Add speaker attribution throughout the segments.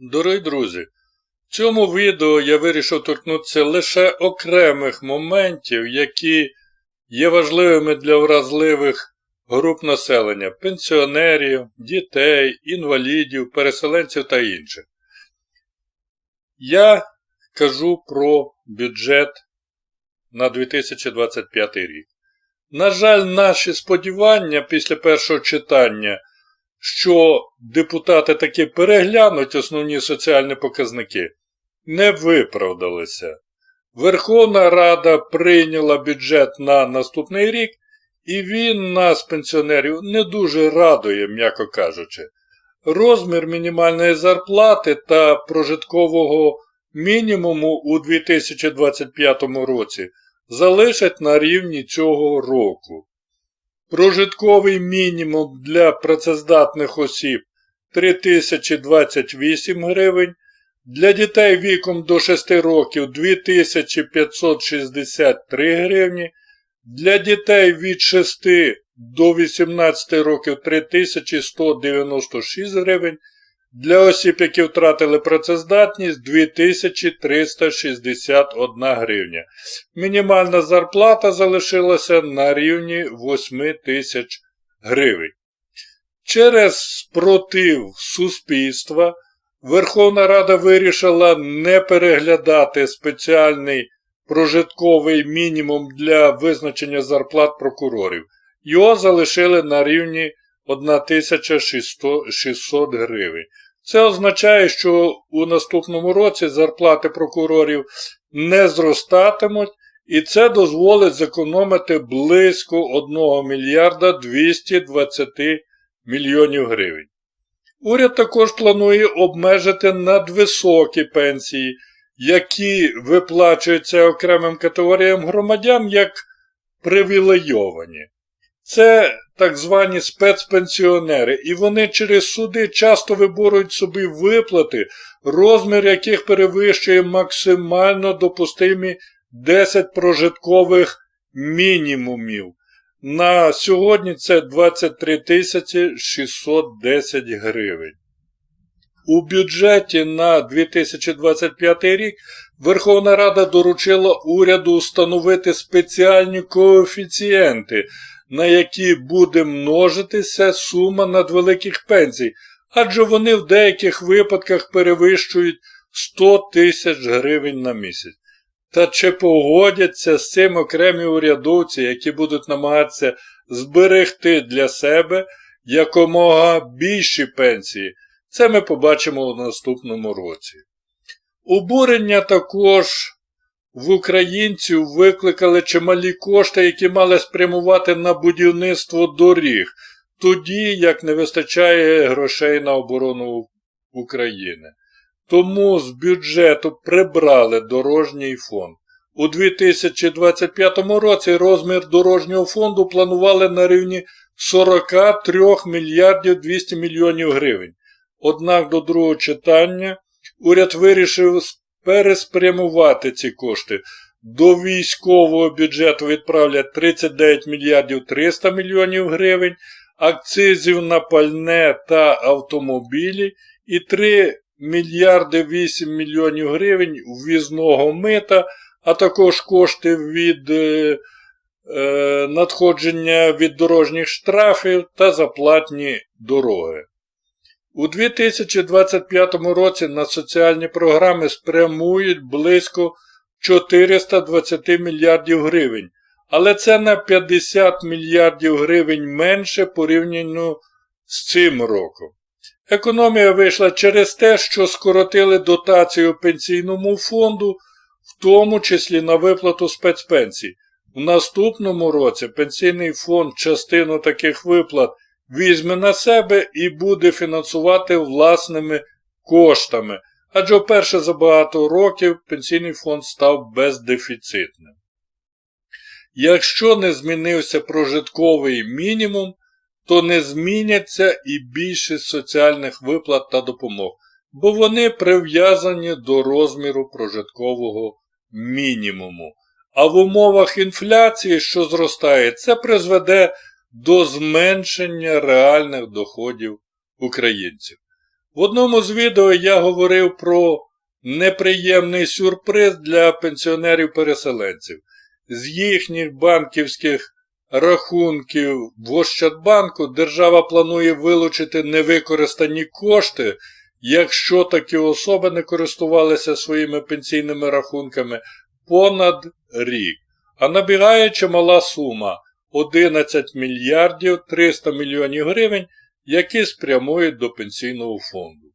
Speaker 1: Дорогі друзі, в цьому відео я вирішив торкнутися лише окремих моментів, які є важливими для вразливих груп населення пенсіонерів, дітей, інвалідів, переселенців та інших. Я кажу про бюджет на 2025 рік. На жаль, наші сподівання після першого читання що депутати таки переглянуть основні соціальні показники, не виправдалися. Верховна Рада прийняла бюджет на наступний рік, і він нас, пенсіонерів, не дуже радує, м'яко кажучи. Розмір мінімальної зарплати та прожиткового мінімуму у 2025 році залишать на рівні цього року. Прожитковий мінімум для працездатних осіб 3028 гривень, для дітей віком до 6 років 2563 гривні, для дітей від 6 до 18 років 3196 гривень, для осіб, які втратили працездатність 2361 гривня. Мінімальна зарплата залишилася на рівні 8 тисяч гривень. Через спротив суспільства Верховна Рада вирішила не переглядати спеціальний прожитковий мінімум для визначення зарплат прокурорів. Його залишили на рівні 1600 гривень. Це означає, що у наступному році зарплати прокурорів не зростатимуть, і це дозволить зекономити близько 1 мільярда 220 мільйонів гривень. Уряд також планує обмежити надвисокі пенсії, які виплачуються окремим категоріям громадян як привілейовані. Це так звані спецпенсіонери, і вони через суди часто виборують собі виплати, розмір яких перевищує максимально допустимі 10 прожиткових мінімумів. На сьогодні це 23 610 гривень. У бюджеті на 2025 рік Верховна Рада доручила уряду встановити спеціальні коефіцієнти на які буде множитися сума надвеликих пенсій, адже вони в деяких випадках перевищують 100 тисяч гривень на місяць. Та чи погодяться з цим окремі урядовці, які будуть намагатися зберегти для себе якомога більші пенсії, це ми побачимо у наступному році. Обурення також в українців викликали чималі кошти, які мали спрямувати на будівництво доріг, тоді як не вистачає грошей на оборону України. Тому з бюджету прибрали дорожній фонд. У 2025 році розмір дорожнього фонду планували на рівні 43 мільярдів 200 мільйонів гривень. Однак до другого читання уряд вирішив переспрямувати ці кошти. До військового бюджету відправлять 39 мільярдів 300 мільйонів гривень, акцизів на пальне та автомобілі і 3 мільярди 8 мільйонів гривень ввізного мита, а також кошти від е, е, надходження від дорожніх штрафів та заплатні дороги. У 2025 році на соціальні програми спрямують близько 420 мільярдів гривень, але це на 50 мільярдів гривень менше порівняно з цим роком. Економія вийшла через те, що скоротили дотацію пенсійному фонду, в тому числі на виплату спецпенсій. У наступному році пенсійний фонд частину таких виплат візьме на себе і буде фінансувати власними коштами, адже вперше за багато років пенсійний фонд став бездефіцитним. Якщо не змінився прожитковий мінімум, то не зміняться і більшість соціальних виплат та допомог, бо вони прив'язані до розміру прожиткового мінімуму. А в умовах інфляції, що зростає, це призведе до зменшення реальних доходів українців. В одному з відео я говорив про неприємний сюрприз для пенсіонерів-переселенців. З їхніх банківських рахунків в Ощадбанку держава планує вилучити невикористані кошти, якщо такі особи не користувалися своїми пенсійними рахунками понад рік. А набігає чимала сума 11 мільярдів 300 мільйонів гривень, які спрямують до пенсійного фонду.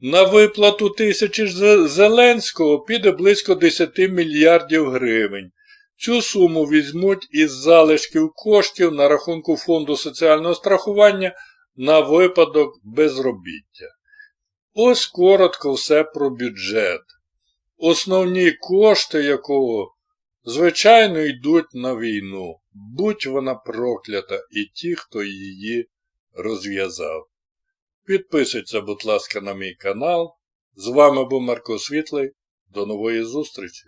Speaker 1: На виплату тисячі Зеленського піде близько 10 мільярдів гривень. Цю суму візьмуть із залишків коштів на рахунку Фонду соціального страхування на випадок безробіття. Ось коротко все про бюджет, основні кошти якого, звичайно, йдуть на війну, будь вона проклята і ті, хто її розв'язав. Підписуйся, будь ласка, на мій канал. З вами був Марко Світлий. До нової зустрічі!